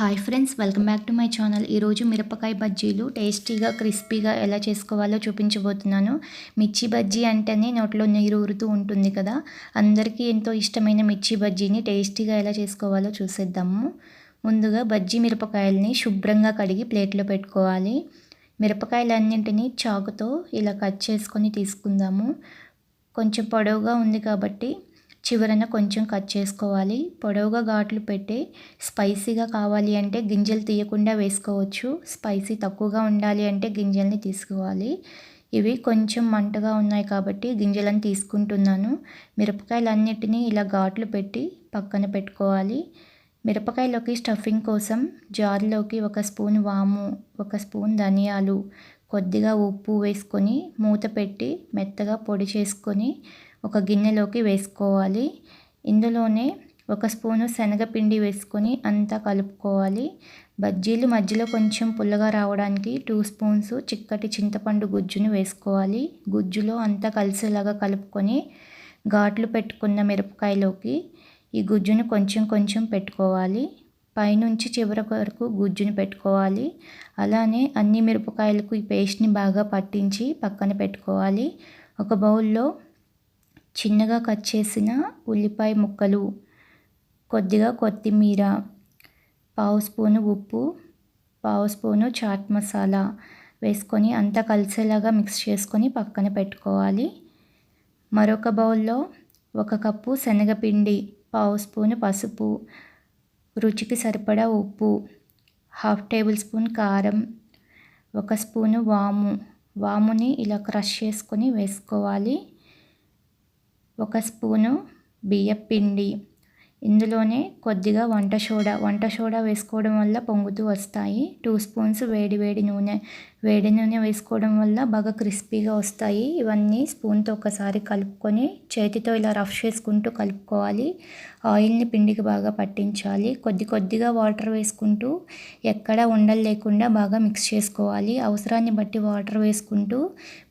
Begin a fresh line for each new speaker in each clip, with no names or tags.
Hi friends welcome back to my channel ఈరోజు మిరపకాయ బజ్జీలు టేస్టీగా క్రిస్పీగా ఎలా చేసుకోవాలో చూపించబోతున్నాను. మిర్చి బజ్జీ అంటేనే నోట్లో నీరు ఊరుతూ ఉంటుంది కదా. అందరికీ ఎంతో ఇష్టమైన మిర్చి బజ్జీని టేస్టీగా ఎలా చేసుకోవాలో చూసేద్దాము. ముందుగా బజ్జీ మిరపకాయలని శుభ్రంగా కడిగి ప్లేట్లో పెట్టుకోవాలి. మిరపకాయలన్నింటినీ చాకుతో ఇలా కట్ చేసుకొని తీసుకుందాము. కొంచెం పొడవుగా ఉంది కాబట్టి చివరన కొంచెం కట్ చేసుకోవాలి. పొడవుగా ఘాట్లు పెట్టి స్పైసీగా కావాలి అంటే గింజలు తీయకుండా వేసుకోవచ్చు. స్పైసీ తక్కువగా ఉండాలి అంటే గింజల్ని తీసుకోవాలి. ఇవి కొంచెం మంటగా ఉన్నాయి కాబట్టి గింజలను తీసుకుంటున్నాను. మిరపకాయలన్నిటినీ ఇలా ఘాట్లు పెట్టి పక్కన పెట్టుకోవాలి. మిరపకాయలోకి స్టఫింగ్ కోసం జార్లోకి ఒక స్పూన్ వాము ఒక స్పూన్ ధనియాలు కొద్దిగా ఉప్పు వేసుకొని మూత పెట్టి మెత్తగా పొడి చేసుకొని ఒక గిన్నెలోకి వేసుకోవాలి. ఇందులోనే ఒక స్పూను శనగపిండి వేసుకొని అంతా కలుపుకోవాలి. బజ్జీలు మధ్యలో కొంచెం పుల్లగా రావడానికి టూ స్పూన్స్ చిక్కటి చింతపండు గుజ్జును వేసుకోవాలి. గుజ్జులో అంతా కలిసేలాగా కలుపుకొని ఘాట్లు పెట్టుకున్న మిరపకాయలోకి ఈ గుజ్జును కొంచెం కొంచెం పెట్టుకోవాలి. పైనుంచి చివరి వరకు గుజ్జుని పెట్టుకోవాలి. అలానే అన్ని మిరపకాయలకు ఈ పేస్ట్ని బాగా పట్టించి పక్కన పెట్టుకోవాలి. ఒక బౌల్లో చిన్నగా కట్ చేసిన ఉల్లిపాయ ముక్కలు కొద్దిగా కొత్తిమీర పావు స్పూను ఉప్పు పావు స్పూను చాట్ మసాలా వేసుకొని అంతా కలిసేలాగా మిక్స్ చేసుకొని పక్కన పెట్టుకోవాలి. మరొక బౌల్లో ఒక కప్పు శనగపిండి పావు స్పూను పసుపు రుచికి సరిపడా ఉప్పు హాఫ్ టేబుల్ స్పూన్ కారం ఒక స్పూను వాము. వాముని ఇలా క్రష్ చేసుకొని వేసుకోవాలి. ఒక స్పూను బియ్యపిండి ఇందులోనే కొద్దిగా వంట సోడా. వంట సోడా వేసుకోవడం వల్ల పొంగుతూ వస్తాయి. టూ స్పూన్స్ వేడి వేడి నూనె. వేడి నూనె వేసుకోవడం వల్ల బాగా క్రిస్పీగా వస్తాయి. ఇవన్నీ స్పూన్తో ఒకసారి కలుపుకొని చేతితో ఇలా రఫ్ చేసుకుంటూ కలుపుకోవాలి. ఆయిల్ని పిండికి బాగా పట్టించాలి. కొద్ది కొద్దిగా వాటర్ వేసుకుంటూ ఎక్కడ ఉండలు లేకుండా బాగా మిక్స్ చేసుకోవాలి. అవసరాన్ని బట్టి వాటర్ వేసుకుంటూ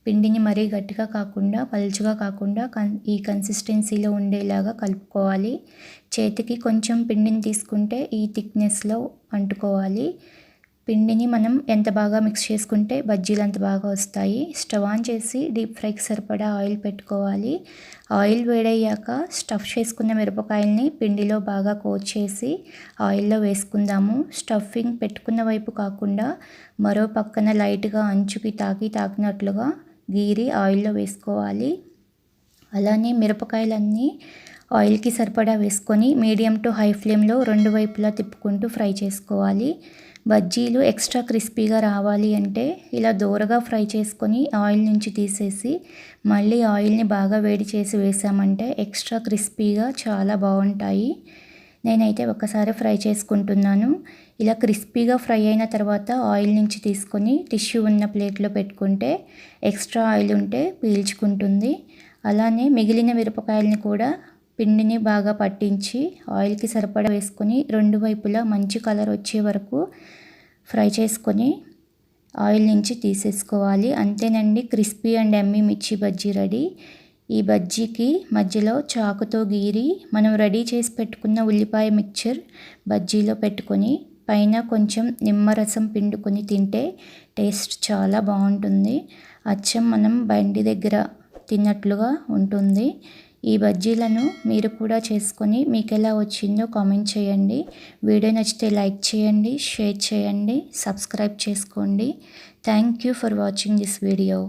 పిండిని మరీ గట్టిగా కాకుండా పలుచగా కాకుండా కన్ ఈ కన్సిస్టెన్సీలో ఉండేలాగా కలుపుకోవాలి. చేతికి కొంచెం పిండిని తీసుకుంటే ఈ థిక్నెస్లో అంటుకోవాలి. పిండిని మనం ఎంత బాగా మిక్స్ చేసుకుంటే బజ్జీలు అంత బాగా వస్తాయి. స్టవ్ ఆన్ చేసి డీప్ ఫ్రైకి సరిపడా ఆయిల్ పెట్టుకోవాలి. ఆయిల్ వేడయ్యాక స్టఫ్ చేసుకున్న మిరపకాయల్ని పిండిలో బాగా కోట్ చేసి ఆయిల్లో వేసుకుందాము. స్టఫింగ్ పెట్టుకున్న వైపు కాకుండా మరో పక్కన లైట్గా అంచుకి తాకి తాకినట్లుగా గీరి ఆయిల్లో వేసుకోవాలి. అలానే మిరపకాయలన్నీ ఆయిల్కి సరిపడా వేసుకొని మీడియం టు హై ఫ్లేమ్లో రెండు వైపులా తిప్పుకుంటూ ఫ్రై చేసుకోవాలి. బజ్జీలు ఎక్స్ట్రా క్రిస్పీగా రావాలి అంటే ఇలా దూరగా ఫ్రై చేసుకొని ఆయిల్ నుంచి తీసేసి మళ్ళీ ఆయిల్ని బాగా వేడి చేసి వేసామంటే ఎక్స్ట్రా క్రిస్పీగా చాలా బాగుంటాయి. నేనైతే ఒకసారి ఫ్రై చేసుకుంటున్నాను. ఇలా క్రిస్పీగా ఫ్రై అయిన తర్వాత ఆయిల్ నుంచి తీసుకొని టిష్యూ ఉన్న ప్లేట్లో పెట్టుకుంటే ఎక్స్ట్రా ఆయిల్ ఉంటే పీల్చుకుంటుంది. అలానే మిగిలిన మిరపకాయలని కూడా పిండిని బాగా పట్టించి ఆయిల్కి సరిపడా వేసుకొని రెండు వైపులా మంచి కలర్ వచ్చే వరకు ఫ్రై చేసుకొని ఆయిల్ నుంచి తీసేసుకోవాలి. అంతేనండి క్రిస్పీ అండ్ ఎమ్మీ మిర్చి బజ్జీ రెడీ. ఈ బజ్జీకి మధ్యలో చాకుతో గీరి మనం రెడీ చేసి పెట్టుకున్న ఉల్లిపాయ మిక్చర్ బజ్జీలో పెట్టుకొని పైన కొంచెం నిమ్మరసం పిండుకొని తింటే టేస్ట్ చాలా బాగుంటుంది. అచ్చం మనం బండి దగ్గర తిన్నట్లుగా ఉంటుంది. ఈ బజ్జీలను మీరు కూడా చేసుకొని మీకు ఎలా వచ్చిందో కామెంట్ చేయండి. వీడియో నచ్చితే లైక్ చేయండి షేర్ చేయండి సబ్స్క్రైబ్ చేసుకోండి. Thank you for watching this video.